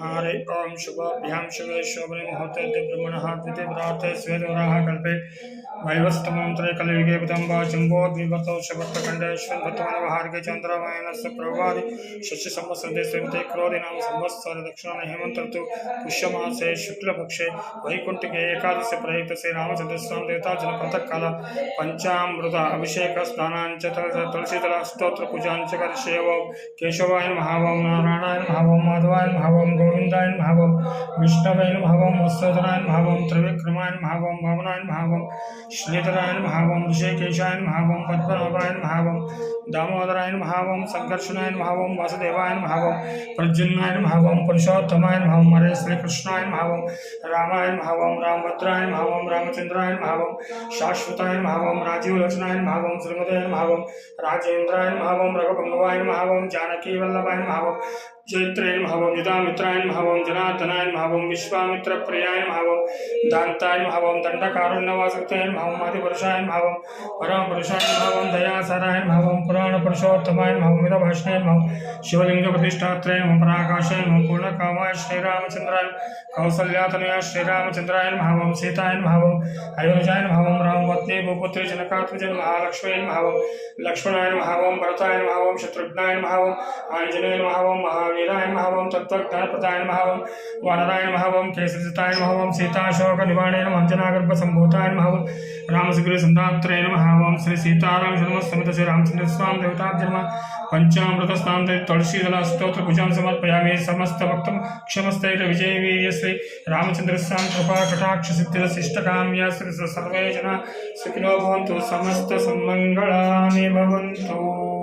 Uh, हरे ओम शुभाभ्याम शुभे शोभने मुहूर्ते ब्रह्मणः द्वितीय पदार्थे स्वेदवराः कल्पे वैवस्तमन्त्रे कलियुगे विदम्बा जम्बोद्विवर्तौ शबत्तखण्डेश्वरभत्तमनवहार्गे चन्द्रमायनस्य प्रभादि शशि संवत्सरे स्विते क्रोधि नाम संवत्सर दक्षिणाने हेमन्त ऋतु पुष्यमासे शुक्लपक्षे वैकुण्ठिके एकादश प्रयुक्त श्री रामचन्द्रस्वामी देवता जन प्रातःकाल पञ्चामृत अभिषेक स्नानाञ्च तुलसीदल स्तोत्र पूजाञ्च करिष्ये ओं केशवाय नारायणाय नमः, ओं माधवाय नमः, ओं गोविन्दाय नमः ओं विष्णवे नमः ओं वत्सोदराय नमः ओं त्रिविक्रमाय नमः ओं वामनाय नमः ओं श्रीधराय नमः ओं ऋषिकेशाय नमः ओं पद्मनाभाय नमः ओं दामोदराय नमः ओं संकर्षणाय नमः ओं वासुदेवाय नमः ओं प्रद्युम्नाय नमः ओं पुरुषोत्तमाय नमः ओं हरे श्रीकृष्णाय नमः ओं रामाय नमः ओं रामभद्राय नमः ओं रामचन्द्राय नमः ओं शाश्वताय नमः ओं राजीवलोचनाय नमः ओं श्रीमते नमः ओं राजेन्द्राय नमः ओं रघुपङ्गवाय नमः ओं जानकीवल्लभाय नमः ओं चैत्रे नमः ओं युधामित्राय ओं विश्वामित्रप्रियाय नमः ओं दान्ताय नमः ओं दण्डकारुण्यवासक्ताय नमः ओं आदिपुरुषाय ओं परमपुरुषाय नमः ओं दयासाराय नमः ओं पुराणपुरुषोत्तमाय नमः ओं मितभाषणाय नमः ओं पराकाशाय नमः पूर्णकामाय श्रीरामचन्द्राय कौसल्यातनया श्रीरामचन्द्राय नमः ओं सीताय नमः ओं अयोनिजाय रामपत्नी भूपुत्री जनकात्मज महालक्ष्मी महाव, लक्ष्मणाय महावम भरताय महावम शत्रुघ्नाय महावम आंजनेय महावम महावीराय महावम ओं महावम वानराय महावम ओं केसरिताय नमः ओं सीताशोकनिवारणे नमः, अञ्जनागर्भसम्भूताय नमः ओं रामसुग्रीवसन्धात्रे श्री सीताराम जन्मसमित श्री रामचंद्र स्वामी देवता जन्म పంచామృత స్నాంత తులసీదల స్తోత్ర భుజాం సమర్పయామి. సమస్త భక్తం క్షమస్తైర విజయ వీర్యశ్రీ రామచంద్రస్యాం కృపా కటాక్ష సిద్ధిర శిష్టకామ్యా శ్రీ సర్వే జన సుఖినో భవంతు. సమస్త సమ్మంగళాని భవంతు.